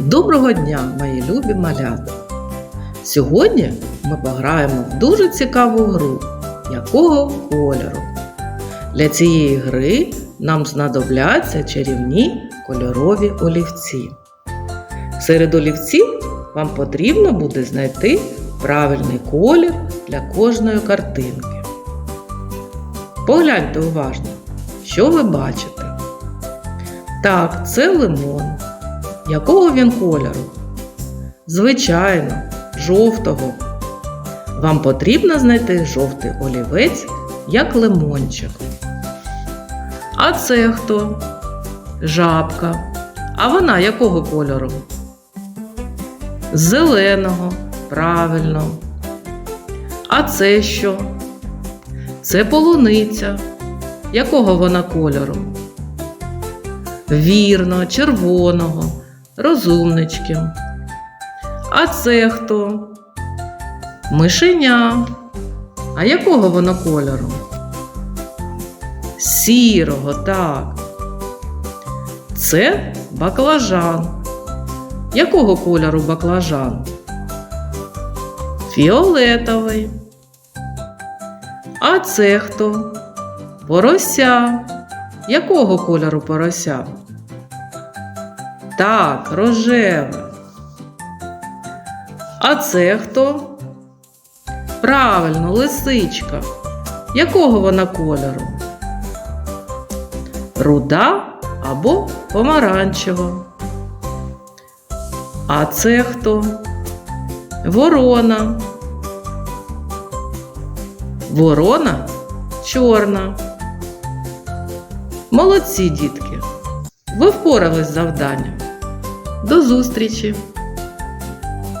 Доброго дня, мої любі малята! Сьогодні ми пограємо в дуже цікаву гру, якого кольору. Для цієї гри нам знадобляться чарівні кольорові олівці. Серед олівців вам потрібно буде знайти правильний колір для кожної картинки. Погляньте уважно, що ви бачите. Так, це лимон. Якого він кольору? Звичайно, жовтого. Вам потрібно знайти жовтий олівець, як лимончик. А це хто? Жабка. А вона якого кольору? Зеленого. Правильно. А це що? Це полуниця. Якого вона кольору? Вірно, червоного, розумнички. А це хто? Мишеня. А якого воно кольору? Сірого, так. Це баклажан. Якого кольору баклажан? Фіолетовий. А це хто? Порося. Якого кольору порося? Так, рожеве. А це хто? Правильно, лисичка. Якого вона кольору? Руда або помаранчева. А це хто? Ворона. Ворона чорна. Молодці, дітки! Ви впорались з завданням. До зустрічі!